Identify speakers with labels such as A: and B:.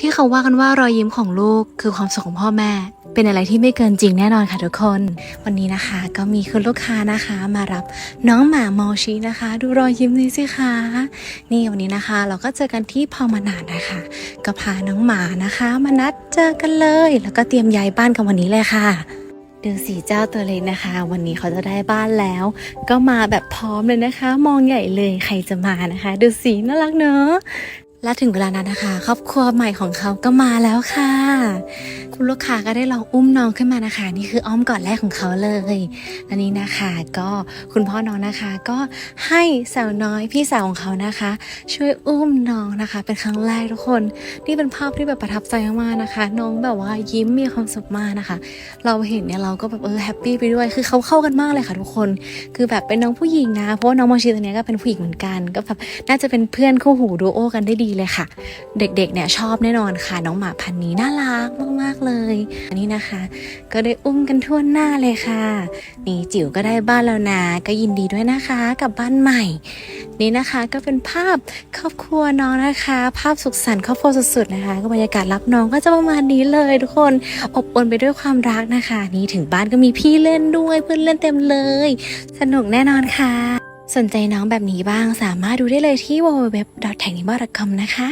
A: ที่เขาว่ากันว่ารอยยิ้มของลูกคือความสุขของพ่อแม่ เป็นอะไรที่ไม่เกินจริงแน่นอนค่ะทุกคน วันนี้นะคะ ก็มีคุณลูกค้านะคะมารับน้องหมามอชีนะคะ ดูรอยยิ้มนี้สิคะนี่วันนี้นะคะ เราก็เจอกันที่พอมานาดนะคะ ก็พาน้องหมานะคะ มานัดเจอกันเลย แล้วก็เตรียมย้ายบ้านกันวันนี้เลยค่ะดูสีเจ้าตัวเล็กนะคะ วันนี้เขาจะได้บ้านแล้ว ก็มาแบบพร้อมเลยนะคะ มองใหญ่เลยใครจะมานะคะ ดูสีน่ารักเนอะ และถึงเวลานั้นนะคะ ครอบครัวใหม่ของเขาก็มาแล้วค่ะ คุณลูกค้าก็ได้ลองอุ้มน้องขึ้นมานะคะ นี่คืออ้อมกอดแรกของเขาเลยอันนี้นะคะก็คุณพ่อน้องนะคะ ก็ให้สาวน้อยพี่สาวของเขานะคะ ช่วยอุ้มน้องนะคะ เป็นครั้งแรกทุกคน นี่เป็นภาพที่แบบประทับใจมากนะคะ น้องแบบว่ายิ้มมีความสุขมากนะคะ เราเห็นเนี่ยเราก็แบบเออแฮปปี้ไปด้วยคือเขาเข้ากันมากเลยค่ะทุกคน คือแบบเป็นน้องผู้หญิงนะเพราะว่าน้องมอชีตัวเนี้ยก็เป็นผู้หญิงเหมือนกัน ก็แบบน่าจะเป็นเพื่อนคู่หูดูโอกันได้ดีเลยค่ะ เด็กๆเนี่ยชอบแน่นอนค่ะ น้องหมาพันนี้น่ารักมากๆเลย อันนี้นะคะ ก็ได้อุ้มกันทั่วหน้าเลยค่ะ นี่จิ๋วก็ได้บ้านแล้วนะก็ยินดีด้วยนะคะกับบ้านใหม่ นี่นะคะก็เป็นภาพครอบครัวน้องนะคะ ภาพสุขสันต์ครอบครัวสุดๆนะคะ ก็บรรยากาศรับน้องก็จะประมาณนี้เลยทุกคนอบอวลไปด้วยความรักนะคะ นี่ถึงบ้านก็มีพี่เล่นด้วยเพื่อนเล่นเต็มเลย สนุกแน่นอนค่ะ สนใจน้องแบบนี้บ้างสามารถดูได้เลยที่ www.thagnibot.com นะคะ